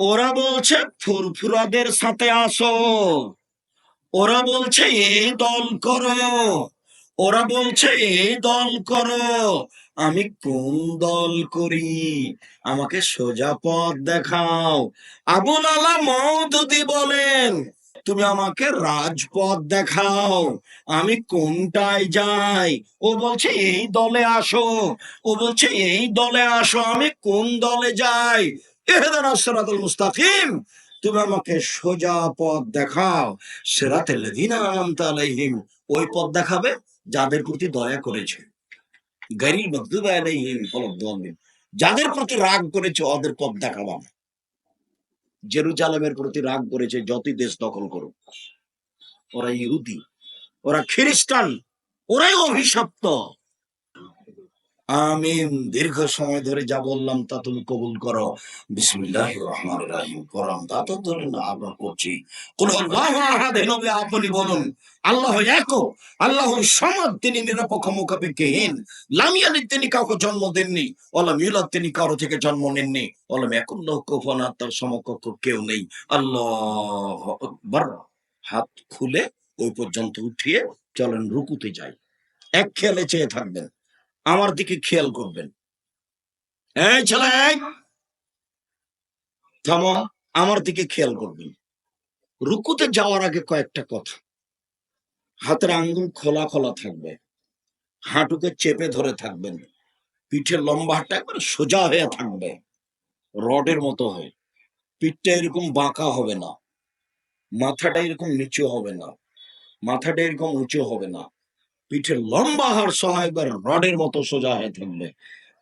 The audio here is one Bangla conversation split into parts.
ওরা বলছে, ফুরফুরাদের সাথে আসো। ওরা বলছে, এই দল করো। ওরা বলছে, এই দল করো। আমি কোন দল করি? আমাকে সোজা পথ দেখাও। আবুল আলা মৌদুদি বলেন, তুমি আমাকে রাজপথ দেখাও। আমি কোনটায় যাই? ও বলছে, এই দলে আসো। ও বলছে, এই দলে আসো। আমি কোন দলে যাই? তুমি আমাকে সোজা পথ দেখাও। সেরাতে আলাইহিম, ওই পথ দেখাবে যাদের প্রতি দয়া করেছে। গরিব যাদের প্রতি রাগ করেছে ওদের পথ দেখাবো। জেরুজালেমের প্রতি রাগ করেছে যতই দেশ দখল করুক। ওরা ইহুদি, ওরা খ্রিস্টান, ওরাই অভিশপ্ত। আমিন। দীর্ঘ সময় ধরে যা বললাম তা তুমি কবুল করো। বিসমিল্লাহ রহমান রাহিম। করম তা তো ধরে না আবার করছি আপনি বলুন। আল্লাহ এক, আল্লাহ সমাদ, তিনি নিরপেক্ষ, মুখাপেক্ষিহীন। লামিয়ালি তিনি কাউকে জন্ম দেননি। অলাম ইউলাদ, তিনি কারও থেকে জন্ম নেননি। অলাম একুল্লাহ কুফানা তার সমকক্ষ কেউ নেই। আল্লাহ আকবার। হাত খুলে ওই পর্যন্ত উঠিয়ে চলেন রুকুতে যাই। এক খেয়ালে চেয়ে থাকবেন। আমার দিকে খেয়াল করবেন। এই ছেলে আমার দিকে খেয়াল করবেন। রুকুতে যাওয়ার আগে কয়েকটা কথা। হাতের আঙ্গুল খোলা খোলা থাকবে। হাঁটুকে চেপে ধরে থাকবেন। পিঠের লম্বা হাতটা একবার সোজা হয়ে থাকবে। রডের মতো হয়ে। পিঠটা এরকম বাঁকা হবে না। মাথাটা এরকম নিচু হবে না। মাথাটা এরকম উঁচু হবে না। পিঠের লম্বা হার সহ একবার রডের মতো সোজা হয়ে থাকবে।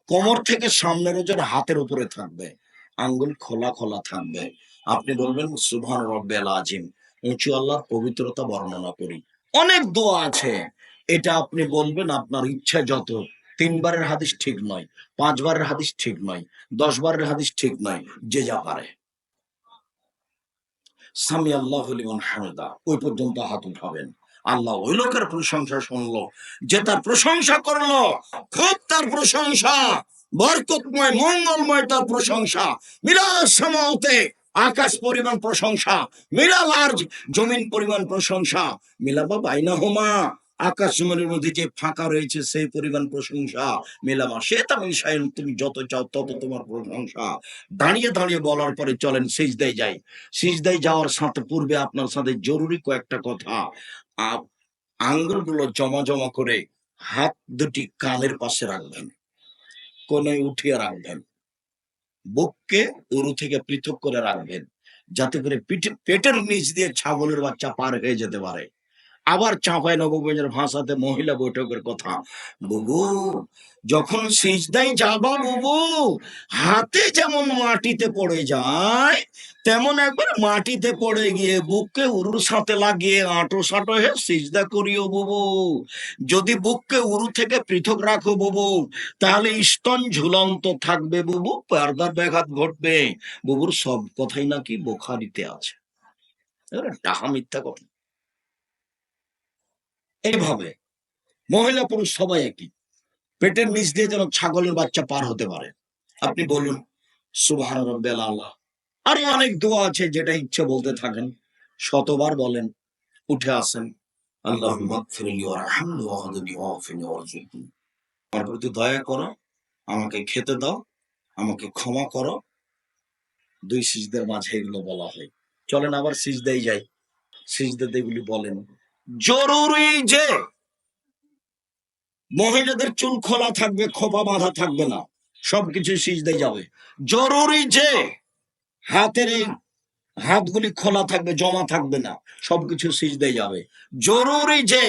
কোমর থেকে সামনের ওজন হাতের উপরে থাকবে। আঙ্গুল খোলা খোলা থাকবে। আপনি বলবেন সুভান রব্বেল আজিম উঁচু আল্লাহর পবিত্রতা বর্ণনা করি। অনেক দোয়া আছে। এটা আপনি বলবেন, আপনার ইচ্ছা যত। তিনবারের হাদিস ঠিক নয়, পাঁচবারের হাদিস ঠিক নয় দশ বারের হাদিস ঠিক নয়, যে যা পারে। সামি আল্লাহ হামেদা। ওই পর্যন্ত হাত উঠাবেন। আল্লাহ ওই লোকের প্রশংসা শুনলো, যে তার প্রশংসা করল, খুব তার প্রশংসা, বরকতময়, মঙ্গলময় তার প্রশংসা। বিরাট সমাওতে আকাশ পরিমাণ প্রশংসা মিরাল আর জমিন পরিমাণ প্রশংসা মিলাবা বাইনা হোমা আকাশ জমিনের মধ্যে যে ফাঁকা রয়েছে সেই পরিমাণ প্রশংসা মিলামা সে তামিল সাইন তুমি যত চাও তত তোমার প্রশংসা। দাঁড়িয়ে দাঁড়িয়ে বলার পরে চলেন সিজদায় যাই। সিজদায় যাওয়ার সাথে পূর্বে আপনার সাথে জরুরি কয়েকটা কথা। আঙ্গুলগুলো জমা জমা করে হাত দুটি কানের পাশে রাখবেন কোনে উঠিয়ে রাখবেন, বুককে উরু থেকে পৃথক করে রাখবেন, যাতে করে পেটের নিচ দিয়ে ছাগলের বাচ্চা পার হয়ে যেতে পারে। আবার চাঁপাই নবগঞ্জের ভাষাতে মহিলা বৈঠকের কথা। বুবু, যখন সিজদাই যাবা বুবু, হাতে যেমন মাটিতে পড়ে যায়, তেমন একবার মাটিতে পড়ে গিয়ে বুককে উরুর সাথে লাগিয়ে আঁটো সাঁটো হয়ে সিজদা করিও বুবু। যদি বুককে উরু থেকে পৃথক রাখো বুবু, তাহলে স্তন ঝুলন্ত থাকবে বুবু, পর্দার ব্যাঘাত ঘটবে। বুবুর সব কথাই নাকি বোখারিতে আছে। ডাহা মিথ্যা কথা। এইভাবে মহিলা পুরুষ সবাই একই। পেটের নিচ দিয়ে যেন ছাগলের বাচ্চা পার হতে পারে। আপনি বলুন সুবহান আল্লাহ আরও অনেক দোয়া আছে যেটা ইচ্ছে বলতে থাকেন। শতবার বলেন, উঠে আসেন। আল্লাহ আমার প্রতি দয়া করো, আমাকে খেতে দাও, আমাকে ক্ষমা করো। দুই সিজদের মাঝে এগুলো বলা হয়। চলেন আবার সিজদাই যাই। সিজদাতে এগুলি বলেন। জরুরি যে মহিলাদের চুল খোলা থাকবে, খোপা বাঁধা থাকবে না, সবকিছু সিজদাই যাবে। জরুরি যে হাতের এই হাতগুলি খোলা থাকবে, জমা থাকবে না, সবকিছু সিজদাই যাবে। জরুরি যে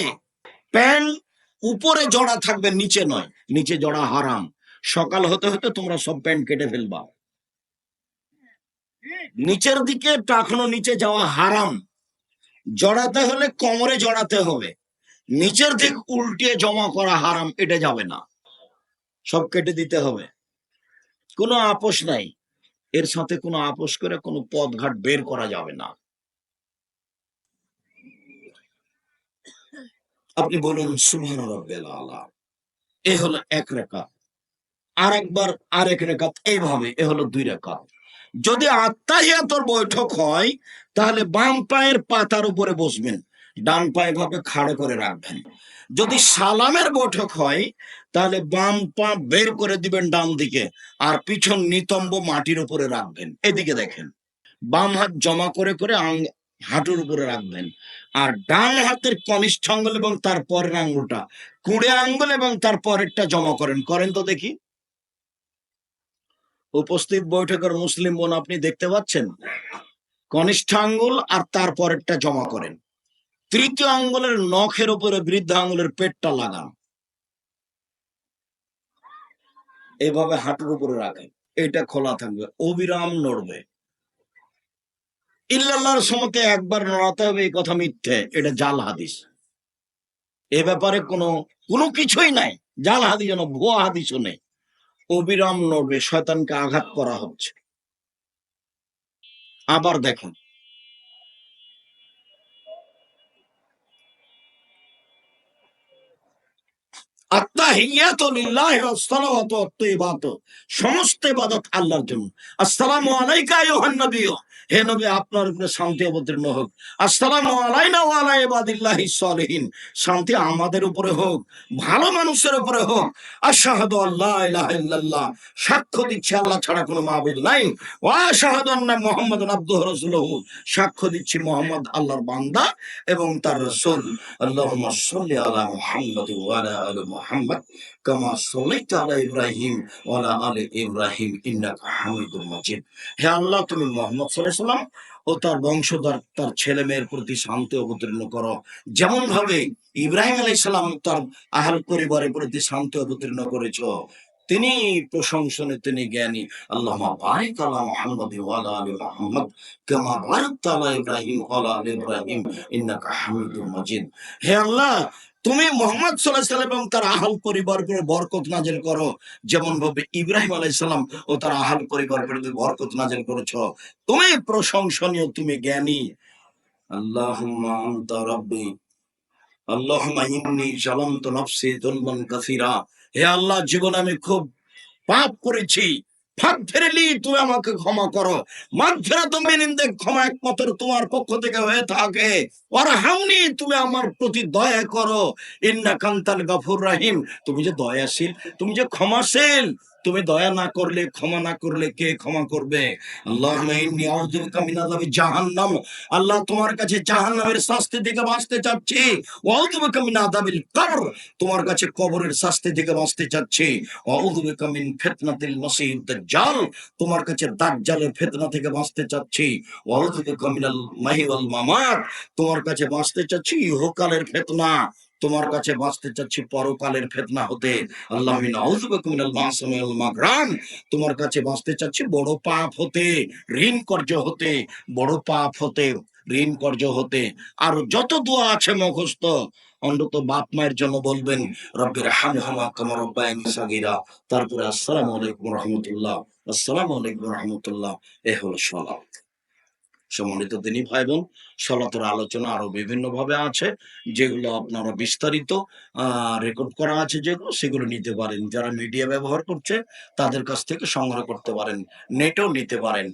প্যান্ট উপরে জড়া থাকবে, নিচে নয়, নিচে জড়া হারাম। সকাল হতে হতে তোমরা সব প্যান্ট কেটে ফেলবা। নিচের দিকে টাকনো, নিচে যাওয়া হারাম। জড়াতে হলে কোমরে জড়াতে হবে। নিচের দিক উল্টিয়ে জমা করা হারাম, এটা যাবে না। সব কেটে দিতে হবে। কোনো আপোষ নাই। এর সাথে কোনো আপোষ করে কোনো পথঘাট বের করা যাবে না। আপনি বলুন রাব্বিল এ হলো এক রেখা আর একবার আরেক রেখাত, এইভাবে, এ হলো দুই রেখা যদি আত্মাহিয়াতর বৈঠক হয়, তাহলে বাম পায়ের পাতার উপরে বসবেন, ডান পায়ে ভাবে খাড়ো করে রাখবেন। যদি সালামের বৈঠক হয়, তাহলে বাম পা বের করে দিবেন ডান দিকে আর পিছন নিতম্ব মাটির উপরে রাখবেন। এদিকে দেখেন, বাম হাত জমা করে করে হাঁটুর উপরে রাখবেন আর ডান হাতের কনিষ্ঠ আঙ্গুল এবং তার পরের আঙ্গুলটা, কুড়ে আঙ্গুল এবং তার পরেরটা জমা করেন। করেন তো দেখি। উপস্থিত বৈঠকের মুসলিম বোন আপনি দেখতে পাচ্ছেন? কনিষ্ঠ আঙ্গুল আর তার পরেরটা জমা করেন। তৃতীয় আঙ্গুলের নখের উপরে বৃদ্ধ আঙ্গুলের পেটটা লাগান। এভাবে হাঁটুর উপরে রাখেন। এটা খোলা থাকবে। অবিরাম নড়বে। ইল্লাল্লাহর সমকে একবার নড়াতে হবে, এই কথা মিথ্যে। এটা জাল হাদিস। এ ব্যাপারে কোনো কোনো কিছুই নাই। জাল হাদিস যেন ভুয়া হাদিসও নেই। অবিরাম নড়বে শয়তানকে আঘাত করা হচ্ছে। আবার দেখুন সমস্ত ইবাদত আল্লাহর জন্য। আসসালামু আলাইকা হে নবী, আপনার উপরে শান্তি অবতীর্ণ হোক। আসসালামু আলাইনা ওয়া আলা শান্তি আমাদের উপরে হোক, ভালো মানুষের উপরে হোক। আশহাদু আল্লা ইলাহা ইল্লাল্লাহ। সাক্ষ্য দিচ্ছি আল্লাহ ছাড়া কোনো মাবুদ নাই। ওয়া আশহাদু আন্না মুহাম্মাদুন আবদুহু সাক্ষ্য দিচ্ছি মুহাম্মদ আল্লাহর বান্দা এবং তার রাসূল। আল্লাহুম্মা সাল্লি মুহাম্মাদ ওয়া আলা আলি মুহাম্মাদ। কামা সাল্লাইতা আলা ইব্রাহিম ওয়া আলা ইব্রাহিম ইন্নাকা হামিদুম মাজিদ। হে আল্লাহ, তুমি মুহাম্মদ সাল্লাম ও তার বংশধর, তার ছেলে মেয়ের প্রতি শান্তি অবতীর্ণ করো। যেমন ভাবে ইব্রাহিম আলাইহিস সালাম তার আহল পরিবারের প্রতি শান্তি অবতীর্ণ করেছ, তিনি প্রশংসনে তিনি জ্ঞানী। আল্লাহ বারিক আলা মুহাম্মাদ ওয়া আলা মুহাম্মাদ কামা বারাকতা আলা ইব্রাহিম ওয়া আলা ইব্রাহিম ইন্নাকা হামিদুম মাজিদ। হে আল্লাহ তুমি মোহাম্মদ সাল্লাহ এবং তার আহল পরিবার বরকত নাজেল করো। যেমন ভাবে ইব্রাহিম আলাইসাল্লাম ও তার আহল পরিবার তুমি বরকত নাজেল করেছ। তুমি প্রশংসনীয়, তুমি জ্ঞানী। আল্লাহ, জীবনে আমি খুব করেছি। ফেরেলি তুমি আমাকে ক্ষমা করো। মাগফিরা তুমি নিন্দে ক্ষমা একমাত্র তোমার পক্ষ থেকে হয়ে থাকে। ওর তুমি আমার প্রতি দয়া করো। ইন্না কান্তাল গাফুর রাহিম। তুমি যে দয়াশীল, তুমি যে ক্ষমাশীল, তুমি দয়া না করলে, ক্ষমা না করলে কে ক্ষমা করবে? আল্লাহ তোমার কাছে জাহান্নামের শাস্তি থেকে বাঁচতে চাচ্ছি। তোমার কাছে কবরের শাস্তি থেকে বাঁচতে চাচ্ছি। মিন দাজ্জাল। তোমার কাছে থেকে বাঁচতে চাচ্ছি। মামাত। তোমার কাছে বাঁচতে চাচ্ছি, ইহকালের ফিতনা। তোমার কাছে বাঁচতে চাচ্ছি, পরকালের ফিতনা হতে। আল্লাহ তোমার কাছে বাঁচতে চাচ্ছি, বড় পাপ হতে, ঋণ কর্য হতে, বড় পাপ হতে, ঋণ কর্য হতে। আর যত দোয়া আছে মুখস্থ, অন্তত বাপ মায়ের জন্য বলবেন রব্বির সাগীরা। তারপরে, আসসালামু আলাইকুম রহমতুল্লাহ। আসসালামু আলাইকুম রহমতুল্লাহ। এ হলো সলাপ সম্মানিত দিনী ভাই বোন সলাতের আলোচনা আরও বিভিন্ন ভাবে আছে, যেগুলো আপনারা বিস্তারিত রেকর্ড করা আছে যেগুলো সেগুলো নিতে পারেন। যারা মিডিয়া ব্যবহার করছে, তাদের কাছ থেকে সংগ্রহ করতে পারেন নেটও নিতে পারেন।